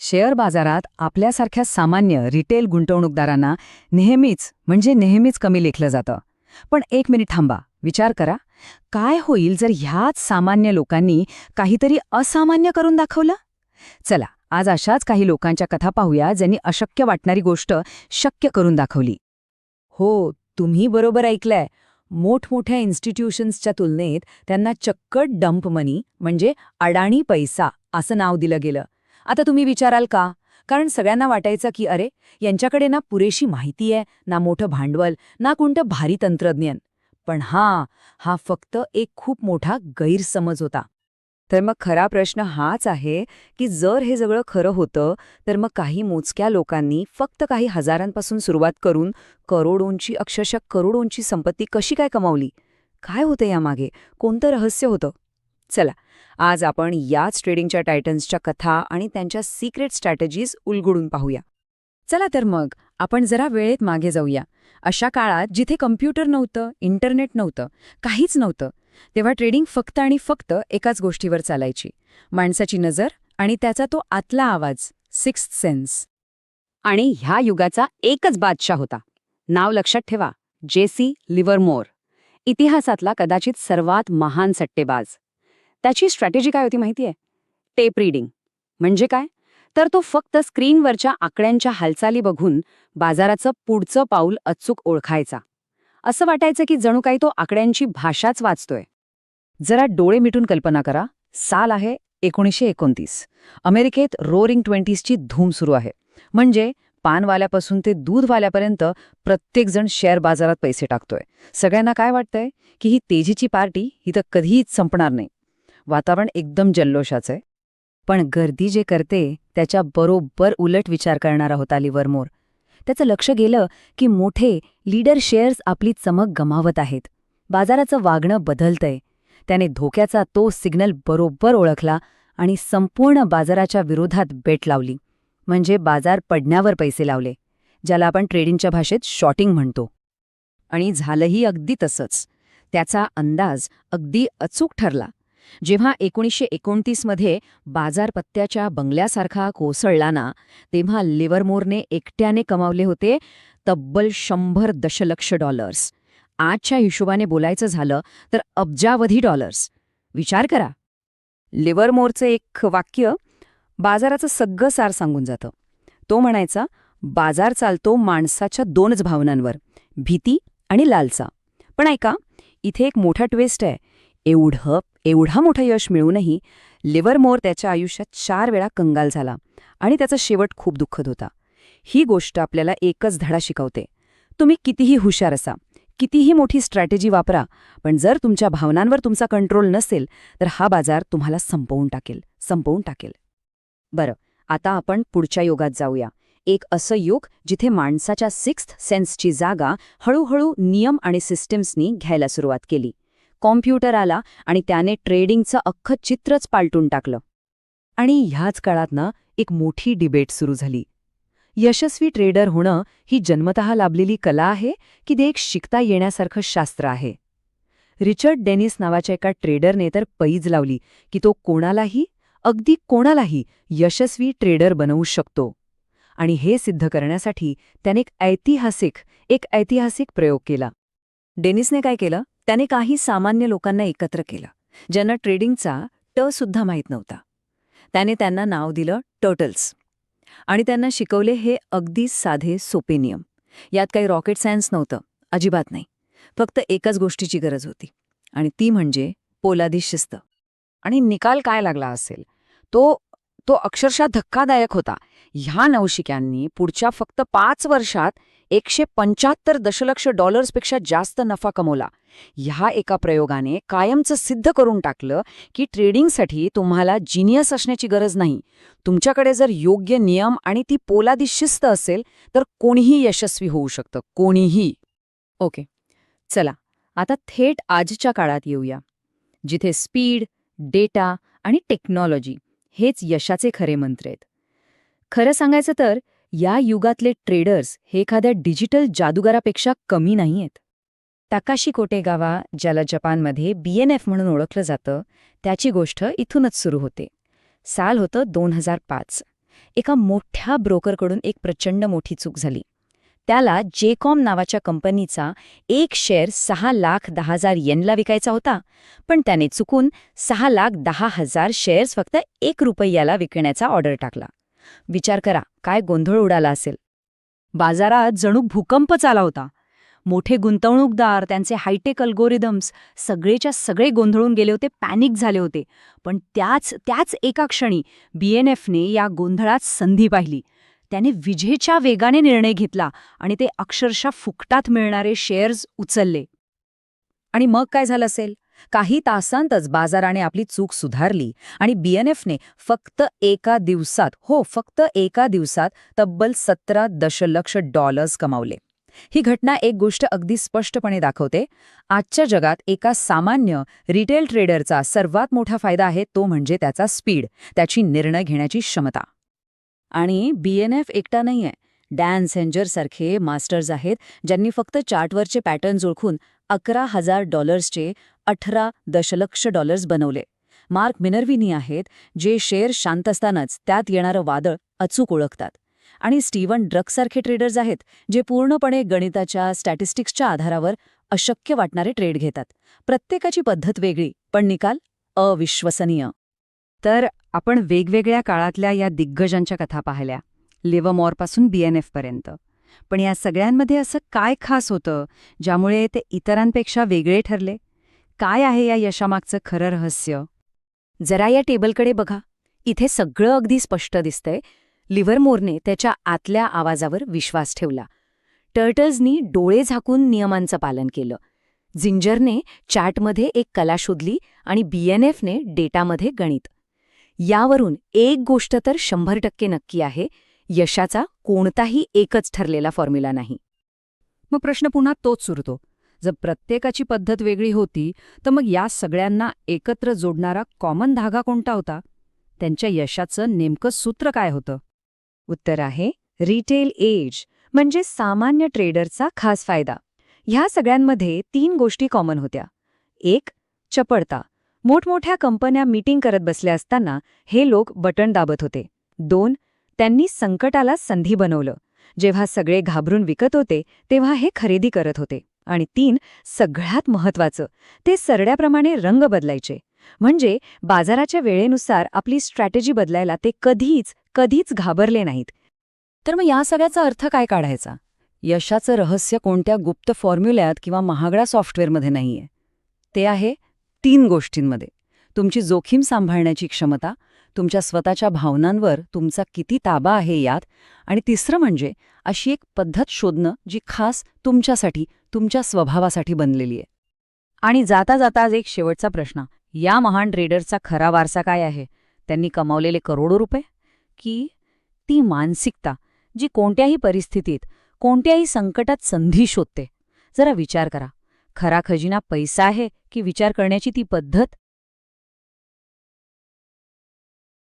Share बाजारात आपल्यासारख्या सामान्य रिटेल गुंतवणूकदारांना नेहमीच म्हणजे नेहमीच कमी लेखलं जातं. पण एक मिनिट थांबा विचार करा. काय होईल जर ह्याच सामान्य लोकांनी काहीतरी असामान्य करून दाखवलं? चला आज अशाच काही लोकांच्या कथा पाहूया ज्यांनी अशक्य वाटणारी गोष्ट शक्य करून दाखवली. हो तुम्ही बरोबर ऐकलंय. मोठमोठ्या इन्स्टिट्यूशन्सच्या तुलनेत त्यांना चक्क डंप मनी म्हणजे अडाणी पैसा असं नाव दिलं गेलं. आता तुम्ही विचाराल का? कारण सगळ्यांना वाटायचं की अरे यांच्याकडे ना पुरेशी माहिती आहे ना मोठं भांडवल ना कोणतं भारी तंत्रज्ञान. पण हा हा फक्त एक खूप मोठा गैरसमज होता. तर मग खरा प्रश्न हाच आहे की जर हे सगळं खरं होतं तर मग काही मोजक्या लोकांनी फक्त काही हजारांपासून सुरुवात करून करोडोंची अक्षरशः करोडोंची संपत्ती कशी काय कमावली? काय होतं यामागे? कोणतं रहस्य होतं? चला आज आपण याच ट्रेडिंगच्या टायटन्सच्या कथा आणि त्यांच्या सिक्रेट स्ट्रॅटेजीज उलगडून पाहूया. चला तर मग आपण जरा वेळेत मागे जाऊया. अशा काळात जिथे कम्प्युटर नव्हतं इंटरनेट नव्हतं काहीच नव्हतं तेव्हा ट्रेडिंग फक्त आणि फक्त एकाच गोष्टीवर चालायची. माणसाची नजर आणि त्याचा तो आतला आवाज सिक्स्थ सेन्स आणि ह्या युगाचा एकच बादशाह होता. नाव लक्षात ठेवा जेसी लिव्हरमोर इतिहासातला कदाचित सर्वात महान सट्टेबाज. त्याची स्ट्रॅटेजी काय होती माहितीये टेप रीडिंग म्हणजे काय? तर तो फक्त स्क्रीनवरच्या आकड्यांच्या हालचाली बघून बाजाराचं पुढचं पाऊल अचूक ओळखायचा. असं वाटायचं की जणू काही तो आकड्यांची भाषाच वाचतोय. जरा डोळे मिटून कल्पना करा. साल आहे एकोणीसशे एकोणतीस. अमेरिकेत रोरिंग ट्वेंटीजची धूम सुरू आहे. म्हणजे पानवाल्यापासून ते दूधवाल्यापर्यंत प्रत्येकजण शेअर बाजारात पैसे टाकतोय. सगळ्यांना काय वाटतंय? की ही तेजीची पार्टी ही तर कधीच संपणार नाही. वातावरण एकदम जल्लोषाचं आहे. पण गर्दी जे करते त्याच्या बरोबर उलट विचार करणारा होता लिव्हरमोर त्याचं लक्ष गेलं की मोठे लीडर शेअर्स आपली चमक गमावत आहेत. बाजाराचं वागणं बदलतंय. त्याने धोक्याचा तो सिग्नल बरोबर ओळखला आणि संपूर्ण बाजाराच्या विरोधात बेट लावली. म्हणजे बाजार पडण्यावर पैसे लावले ज्याला आपण ट्रेडिंगच्या भाषेत शॉटिंग म्हणतो. आणि झालंही अगदी तसंच. त्याचा अंदाज अगदी अचूक ठरला. जेव्हा एकोणीसशे एकोणतीसमध्ये बाजारपत्त्याच्या बंगल्यासारखा कोसळला ना तेव्हा लिव्हरमोरने एकट्याने कमावले होते तब्बल शंभर दशलक्ष डॉलर्स. आजच्या हिशोबाने बोलायचं झालं तर अब्जावधी डॉलर्स. विचार करा. लिव्हरमोरचं एक वाक्य बाजाराचं सगळं सार सांगून जातं. तो म्हणायचा बाजार चालतो माणसाच्या दोनच भावनांवर भीती आणि लालसा. पण ऐका इथे एक मोठा ट्विस्ट आहे. एवढं एवढा मोठं यश मिळूनही लिव्हरमोर त्याच्या आयुष्यात चार वेळा कंगाल झाला आणि त्याचा शेवट खूप दुःखद होता. ही गोष्ट आपल्याला एकच धडा शिकवते. तुम्ही कितीही हुशार असा कितीही मोठी स्ट्रॅटेजी वापरा पण जर तुमच्या भावनांवर तुमचा कंट्रोल नसेल तर हा बाजार तुम्हाला संपवून टाकेल संपवून टाकेल. बरं आता आपण पुढच्या युगात जाऊया. एक असं युग जिथे माणसाच्या सिक्स्थ सेन्सची जागा हळूहळू नियम आणि सिस्टम्सनी घ्यायला सुरुवात केली. कॉम्प्युटर आला आणि त्याने ट्रेडिंगचं अख्खं चित्रच पालटून टाकलं. आणि ह्याच काळात ना एक मोठी डिबेट सुरू झाली. यशस्वी ट्रेडर होणं ही जन्मतः लाभलेली कला आहे की ते एक शिकता येण्यासारखं शास्त्र आहे? रिचर्ड डेनिस नावाच्या एका ट्रेडरने तर पैज लावली की तो कोणालाही अगदी कोणालाही यशस्वी ट्रेडर बनवू शकतो. आणि हे सिद्ध करण्यासाठी त्याने एक ऐतिहासिक एक ऐतिहासिक प्रयोग केला. डेनिसने काय केलं? त्याने काही सामान्य लोकांना एकत्र केलं ज्यांना ट्रेडिंगचा ट सुद्धा माहीत नव्हता. त्याने त्यांना नाव दिलं टर्टल्स. आणि त्यांना शिकवले हे अगदी साधे सोपे नियम. यात काही रॉकेट सायन्स नव्हतं अजिबात नाही. फक्त एकाच गोष्टीची गरज होती. आणि ती म्हणजे पोलादी शिस्त. आणि निकाल काय लागला असेल? तो तो अक्षरशः धक्कादायक होता. ह्या नवशिक्यांनी पुढच्या फक्त पाच वर्षात एकशे पंच्याहत्तर दशलक्ष डॉलर्सपेक्षा जास्त नफा कमवला. ह्या एका प्रयोगाने कायमचं सिद्ध करून टाकलं की ट्रेडिंगसाठी तुम्हाला जिनियस असण्याची गरज नाही. तुमच्याकडे जर योग्य नियम आणि ती पोलादी शिस्त असेल तर कोणीही यशस्वी होऊ शकतं. कोणीही. ओके. चला आता थेट आजच्या काळात येऊया. जिथे स्पीड डेटा आणि टेक्नॉलॉजी हेच यशाचे खरे मंत्र आहेत. खरं सांगायचं तर या युगातले ट्रेडर्स हे एखाद्या डिजिटल जादूगारापेक्षा कमी नाहीयेत. ताकाशी कोटेगावा ज्याला जपानमध्ये बीएनएफ म्हणून ओळखलं जातं त्याची गोष्ट इथूनच सुरू होते. साल होतं दोन हजार पाच. एका मोठ्या ब्रोकरकडून एक प्रचंड मोठी चूक झाली. त्याला जेकॉम नावाच्या कंपनीचा एक शेअर सहा लाख दहा हजार येनला विकायचा होता पण त्याने चुकून सहा लाख दहा हजार शेअर्स फक्त एक रुपयाला विकण्याचा ऑर्डर टाकला. विचार करा काय गोंधळ उडाला असेल. बाजारात जणू भूकंपच आला होता. मोठे गुंतवणूकदार त्यांचे हायटेक अल्गोरिदम्स सगळेच्या सगळे गोंधळून गेले होते पॅनिक झाले होते. पण त्याच त्याच एका क्षणी बीएनएफने या गोंधळात संधी पाहिली. त्याने विजेच्या वेगाने निर्णय घेतला आणि ते अक्षरशः फुकटात मिळणारे शेअर्स उचलले. आणि मग काय झालं असेल? काही तासांतच बाजाराने आपली चूक सुधारली आणि बीएनएफने फक्त एका दिवसात हो फक्त एका दिवसात तब्बल सतरा दशलक्ष डॉलर्स कमावले. ही घटना एक गोष्ट अगदी स्पष्टपणे दाखवते. आजच्या जगात एका सामान्य रिटेल ट्रेडरचा सर्वात मोठा फायदा आहे तो म्हणजे त्याचा स्पीड त्याची निर्णय घेण्याची क्षमता. आणि बीएनएफ एकटा नाहीये. डॅन सेंजरसारखे मास्टर्स आहेत ज्यांनी फक्त चार्टवरचे पॅटर्न्स ओळखून अकरा हजार डॉलर्सचे अठरा दशलक्ष डॉलर्स बनवले. मार्क मिनर्विनी आहेत जे शेअर शांत असतानाच त्यात येणारं वादळ अचूक ओळखतात. आणि स्टीवन ड्रगसारखे ट्रेडर्स आहेत जे पूर्णपणे गणिताच्या स्टॅटिस्टिक्सच्या आधारावर अशक्य वाटणारे ट्रेड घेतात. प्रत्येकाची पद्धत वेगळी पण निकाल अविश्वसनीय. तर आपण वेगवेगळ्या काळातल्या या दिग्गजांच्या कथा पाहिल्या. लिव्हमॉरपासून बीएनएफपर्यंत पण या सगळ्यांमध्ये असं काय खास होतं ज्यामुळे ते इतरांपेक्षा वेगळे ठरले? काय आहे या यशामागचं खरं रहस्य? जरा या टेबलकडे बघा. इथे सगळं अगदी स्पष्ट दिसतंय. लिव्हरमोरने त्याच्या आतल्या आवाजावर विश्वास ठेवला. टर्टल्सनी डोळे झाकून नियमांचं पालन केलं. जिंजरने चॅटमध्ये एक कला शोधली आणि बीएनएफने डेटामध्ये गणित. यावरून एक गोष्ट तर शंभर टक्के नक्की आहे यशाचा कोणताही एकच ठरलेला फॉर्म्युला नाही. मग प्रश्न पुन्हा तोच सुरतो. जर प्रत्येकाची पद्धत वेगळी होती तर मग या सगळ्यांना एकत्र जोडणारा कॉमन धागा कोणता होता? त्यांच्या यशाचं नेमकं सूत्र काय होतं? उत्तर आहे रिटेल एज म्हणजे सामान्य ट्रेडरचा खास फायदा. ह्या सगळ्यांमध्ये तीन गोष्टी कॉमन होत्या. एक चपळता. मोठमोठ्या कंपन्या मीटिंग करत बसल्या असताना हे लोक बटण दाबत होते. दोन त्यांनी संकटाला संधी बनवलं. जेव्हा सगळे घाबरून विकत होते तेव्हा हे खरेदी करत होते. आणि तीन सगळ्यात महत्वाचं ते सरड्याप्रमाणे रंग बदलायचे. म्हणजे बाजाराच्या वेळेनुसार आपली स्ट्रॅटेजी बदलायला ते कधीच कधीच घाबरले नाहीत. तर मग या सगळ्याचा अर्थ काय काढायचा? यशाचं रहस्य कोणत्या गुप्त फॉर्म्युल्यात किंवा महागड्या सॉफ्टवेअरमध्ये नाहीये. ते आहे तीन गोष्टींमध्ये. तुमची जोखीम सांभाळण्याची क्षमता तुमच्या स्वतःच्या भावनांवर तुमचा किती ताबा आहे यात? आणि तिसरं म्हणजे अशी एक पद्धत शोधणं जी खास तुमच्यासाठी तुमच्या स्वभावासाठी बनलेली आहे. आणि जाता जाता आज एक शेवटचा प्रश्न या महान रेडरचा खरा वारसा काय आहे? त्यांनी कमावलेले करोडो रुपये? की ती मानसिकता जी कोणत्याही परिस्थितीत कोणत्याही संकटात संधी शोधते? जरा विचार करा. खरा खजिना पैसा आहे की विचार करण्याची ती पद्धत?